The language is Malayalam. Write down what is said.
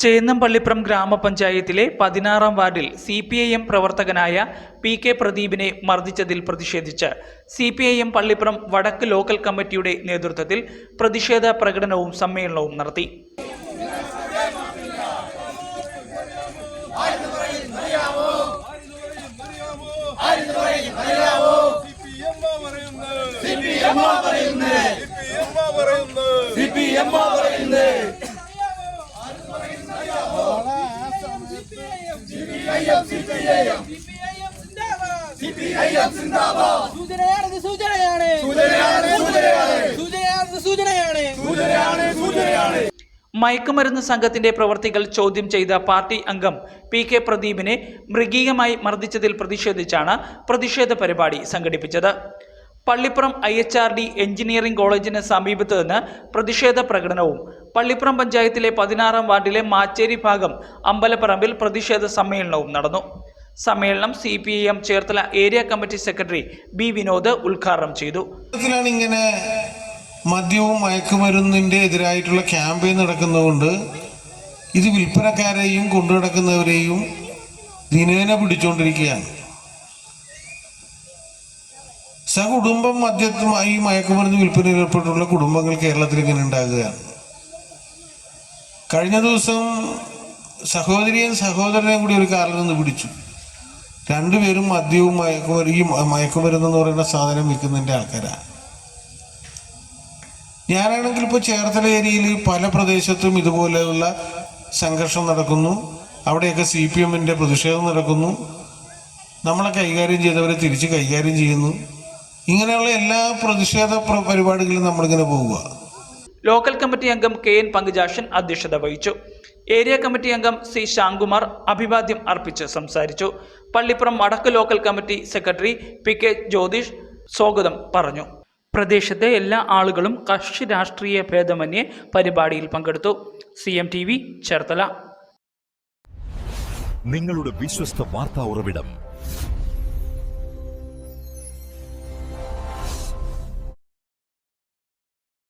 ചേന്നംപള്ളിപ്രം ഗ്രാമപഞ്ചായത്തിലെ പതിനാറാം വാർഡിൽ സി പി ഐ എം പ്രവർത്തകനായ പി കെ പ്രദീപിനെ മർദ്ദിച്ചതിൽ പ്രതിഷേധിച്ച് C P I M Pallippuram വടക്ക് ലോക്കൽ കമ്മിറ്റിയുടെ നേതൃത്വത്തിൽ പ്രതിഷേധ പ്രകടനവും സമ്മേളനവും നടത്തി. മയക്കുമരുന്ന് സംഘത്തിന്റെ പ്രവർത്തികൾ ചോദ്യം ചെയ്ത പാർട്ടി അംഗം പി കെ പ്രദീപിനെ മൃഗീയമായി മർദ്ദിച്ചതിൽ പ്രതിഷേധിച്ചാണ് പ്രതിഷേധ പരിപാടി സംഘടിപ്പിച്ചത്. Pallippuram I H R D engineering കോളേജിന് സമീപത്ത് നിന്ന് പ്രതിഷേധ പ്രകടനവും പള്ളിപ്പുറം പഞ്ചായത്തിലെ പതിനാറാം വാർഡിലെ മാച്ചേരി ഭാഗം അമ്പലപ്പറമ്പിൽ പ്രതിഷേധ സമ്മേളനവും നടന്നു. സമ്മേളനം C P I M Cherthala area committee secretary B Vinod ഉദ്ഘാടനം ചെയ്തു. ഇങ്ങനെ മദ്യവും മയക്കുമരുന്നിന്റെ എതിരായിട്ടുള്ള ക്യാമ്പയിൻ നടക്കുന്നതുകൊണ്ട് ഇത് വിൽപ്പനക്കാരെയും കൊണ്ടു നടക്കുന്നവരെയും ദിനേന പിടിച്ചുകൊണ്ടിരിക്കുകയാണ് സകുടുംബം മദ്യത്തുമായി മയക്കുമരുന്ന് വിൽപ്പനയിൽ ഏർപ്പെട്ടുള്ള കുടുംബങ്ങൾ കേരളത്തിൽ ഇങ്ങനെ ഉണ്ടാകുകയാണ്. കഴിഞ്ഞ ദിവസം സഹോദരിയും സഹോദരനെയും കൂടി ഒരു കാറിൽ നിന്ന് പിടിച്ചു. രണ്ടുപേരും മദ്യവും മയക്കുമരു ഈ മയക്കുമരുന്ന് എന്ന് പറയുന്ന സാധനം വിൽക്കുന്നതിന്റെ ആൾക്കാരാണ് ഞാനാണെങ്കിൽ ഇപ്പോൾ ചേർത്തല ഏരിയയിൽ പല പ്രദേശത്തും ഇതുപോലെയുള്ള സംഘർഷം നടക്കുന്നു. അവിടെയൊക്കെ സി പി എമ്മിന്റെ പ്രതിഷേധം നടക്കുന്നു. നമ്മളെ കൈകാര്യം ചെയ്തവരെ തിരിച്ച് കൈകാര്യം ചെയ്യുന്നു. ഇങ്ങനെയുള്ള എല്ലാ പ്രതിഷേധ പ്ര- പരിപാടികളിലും നമ്മളിങ്ങനെ പോവുക. ലോക്കൽ കമ്മിറ്റി അംഗം കെ എൻ പങ്കുജാഷൻ അധ്യക്ഷത വഹിച്ചു. ഏരിയ കമ്മിറ്റി അംഗം സി ശ്യാംകുമാർ അഭിവാദ്യം അർപ്പിച്ച് സംസാരിച്ചു. പള്ളിപ്പുറം വടക്ക് local committee secretary P K Jyothish സ്വാഗതം പറഞ്ഞു. പ്രദേശത്തെ എല്ലാ ആളുകളും കക്ഷി രാഷ്ട്രീയ ഭേദമന്യേ പരിപാടിയിൽ പങ്കെടുത്തു. C M T V Cherthala. നിങ്ങളുടെ വിശ്വസ്ത വാർത്താ ഉറവിടം